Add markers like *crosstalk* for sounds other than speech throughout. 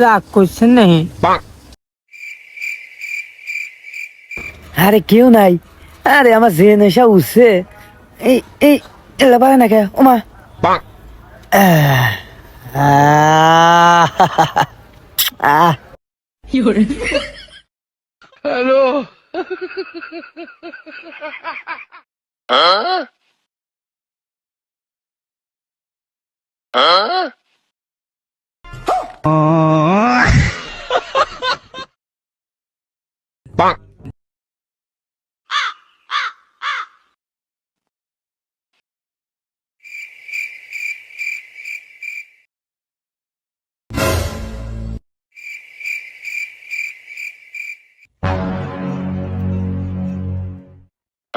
রাগ করছেন নাকি? আরে কেউ নাই। আরে আমার যে নেশা উঠছে এই এই এলা পারে না কে? ওমা। আহ, আহ, *laughs* 啊？啊？啊？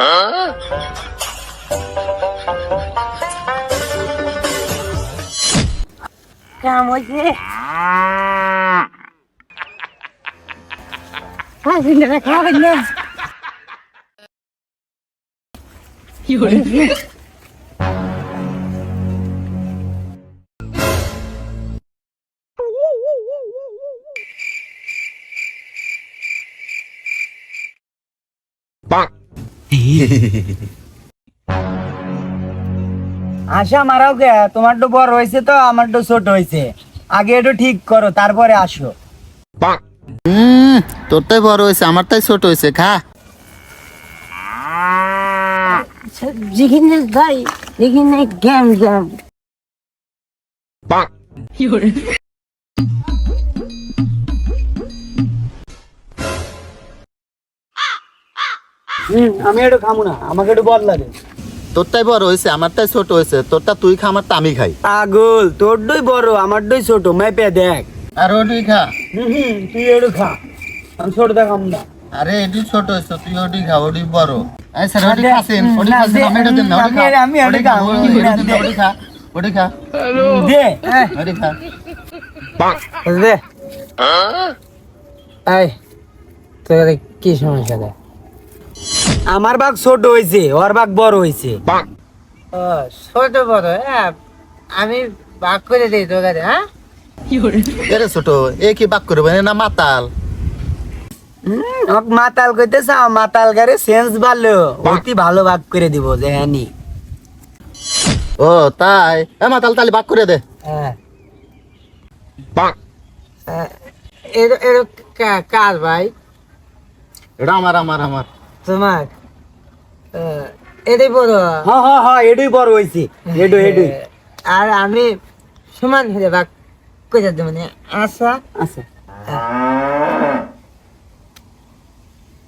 আহ কাম হয়েছে খাবেন না খাবেন না *laughs* আশা মারাও কে তোমার তো বড় হয়েছে তো আমার তো ছোট হয়েছে। আগে একটু ঠিক করো তারপরে আসো। হুম তোরটাই বড় হয়েছে আমারটাই ছোট হয়েছে খা। যেখানে যাই যেখানে গেম গেম হুম আমি একটু খামু না আমাকে একটু বদলা দে তোরটাই বড় হয়েছে আমারটাই ছোট হয়েছে। তোরটা তুই খা আমারটা আমি খাই। পাগল তোর দই বড় আমার দই ছোট মেপে দেখ। আর খা। হুম হুম তুই একটু খা। আমি ছোট দেখাম না। আরে এটি ছোট হয়েছে তুই ওটি খা ওটি বড়। আরে স্যার ওটি খাসেন ওটি খাসেন দে, আমি এটা দেন না ওটি খা। আমি ওটি খা ওটি খা, দে। ওটি খা ওটি খা দে ওটি খা। দে। এই তোর কি সমস্যা দেখ আমার বাঘ ছোট হয়েছে ওর বাঘ বড় হয়েছে ছোট বড় হ্যাঁ আমি ভাগ করে দিই তোকে হ্যাঁ? এরে ছোট এ কি বাক করবে না মাতাল? মাতাল কইতে চাও মাতাল গারে সেন্স ভালো অতি ভালো ভাগ করে দিব যে হ্যাঁ নি ও তাই। এ মাতাল তালি বাক করে দে। হ্যাঁ এর এর কার ভাই? এটা আমার আমার আমার তোমার এটাই বড় হ্যাঁ হ্যাঁ হ্যাঁ এটাই বড় হয়েছে এডু এডু আর আমি সমান হয়ে ভাগ করে দেবো মানে? আচ্ছা। আচ্ছা।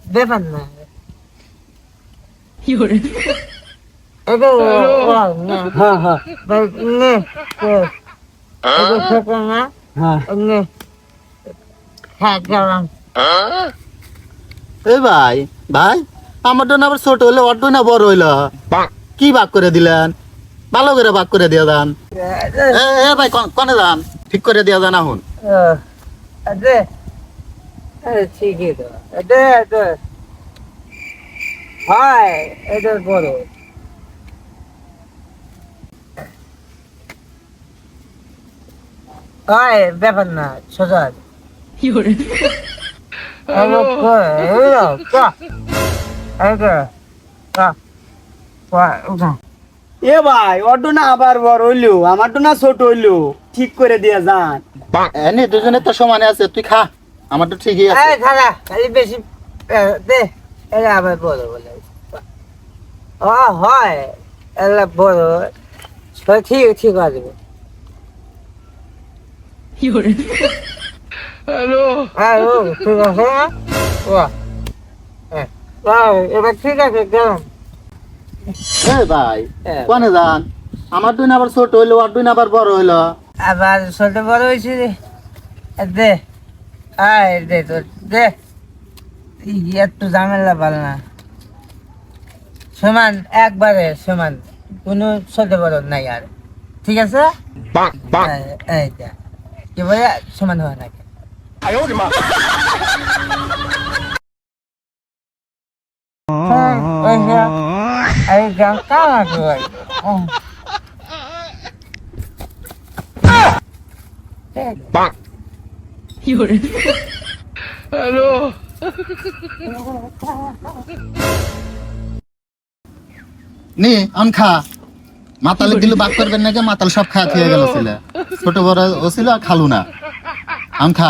ব্যাপার না। এটা হ্যাঁ হ্যাঁ। নে এটা ছোট না? হ্যাঁ। নে। হ্যাঁ গেলাম। এ ভাই ভাই আমার না আবার ছোট হইল ওর না বড় হইল। কি ভাগ করে দিলেন? ভালো করে ভাগ করে দিয়ে দান। এ ভাই কন- যান? ঠিক করে দিয়ে যান এখন ঠিকই তো। হয় এটা বড়। হয় ব্যাপার না সোজা এ ভাই অটো না আবার বড় হইল আমারটো না ছোট হইল। ঠিক করে দিয়ে যান। এনে দুজনে তো সমানে আছে তুই খা আমার তো ঠিকই আছে। এই খালা খালি বেশি এ, দে এটা আবার বড় বলে। ও হয় এলা বড়। সব ঠিক ঠিক আছে। হ্যাঁ ও ঠিক আছে হ্যাঁ এবার ঠিক আছে গেলাম। এ ভাই হ্যাঁ। কনে যান? আমার দুই আবার ছোট হইল ওর দুই আবার বড় হইল। আবার ছোট বড় হয়েছে রে। দে। আয় দে তো দে। ই, একটু ঝামেলা ভালো না। সমান একবারে সমান। কোনো ছোট বড় নাই আর। ঠিক আছে? কি বলে সমান হয় নাকি? ওই যে এই গান কারা আম খা মাতালে দিল বাক করবেন নাকি মাতাল সব খা খেয়ে গেল ছিল। ছোট বড় ও ছিল আর খালু না। আম খা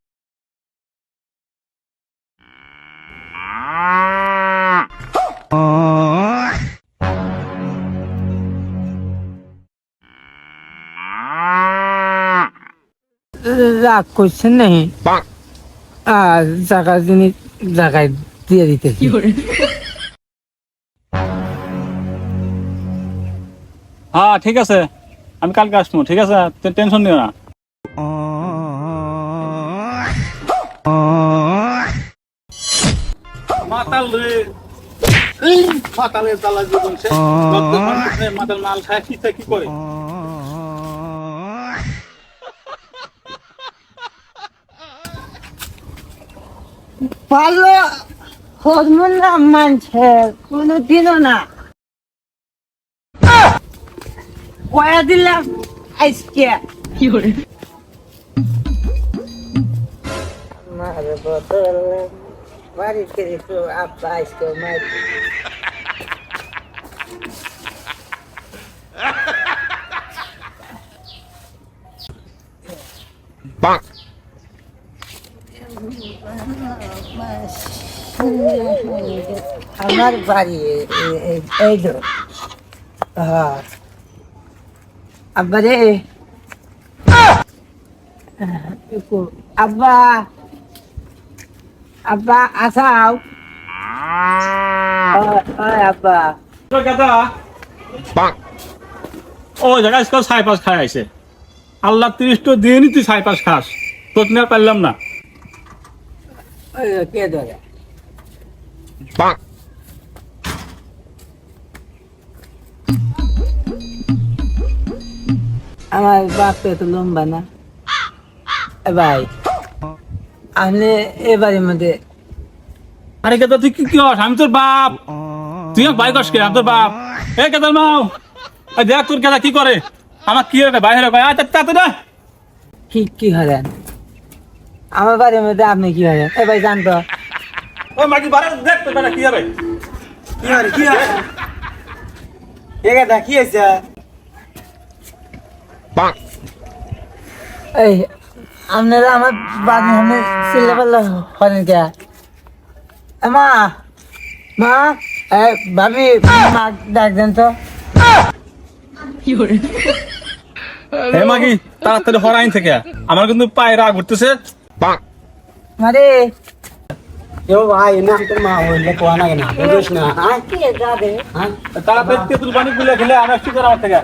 রাগ করছেন নাকি আর জায়গা জিনিস জায়গায় দিয়ে দিতেছি। হ্যাঁ ঠিক আছে। আমি কালকে আসব ঠিক আছে? টেনশন নিও না। মাতাল রে। মাতালের জ্বালা জীবন সে মাতাল মাল খায় কি করে? ভালো হরমোন মানছে কোনো দিনও না। কয়া দিলাম আজকে। আমার বদল বাড়িতে আব্বা আজকে মার আমার বাড়ি এ- এ- এ- এই তো হ্যাঁ আব্বা রে। আব্বা আব্বা আসাও। ওই- ওই আব্বা। ও জায়গায় ছাই পাশ খায় আইছে। আল্লাহ তিরিশটা দিয়ে নি তুই ছাই পাশ খাস। তোর পারলাম না। কে ধরে? আমার বাপ তো এত লম্বা না ভাই আপনি এ বাড়ির মধ্যে আরে কেতা তুই কি কি হস? আমি তোর বাপ। তুই এক বাইক কে? আমি তোর বাপ। এ কেতার মাও। দেখ তোর কেতা কি করে? আমার কি রে বাইরে কয় আচ্ছা তাতে না কি কি হলেন? আমার বাড়ির মধ্যে আপনি কি হলেন? এ ভাই জানতো। ও মাগি বারে দেখ বেটা কি হবে। কি হলে কি এ হয়েছে? এই আপনারা আমার বাড়ি পাল্লা করেন কে? মা মা এ ভাবি মা ডাক দেন তো। হে মাগি তাড়াতাড়ি হরাইন থেকে। আমার কিন্তু পায়ে রাগ উঠতেছে। মারে কেউ ভাই না তোর মা হইলে কোয়া না না বুঝিস না হ্যাঁ তাড়াতাড়ি তুলবানি গুলা খেলে আর একটু করা থেকে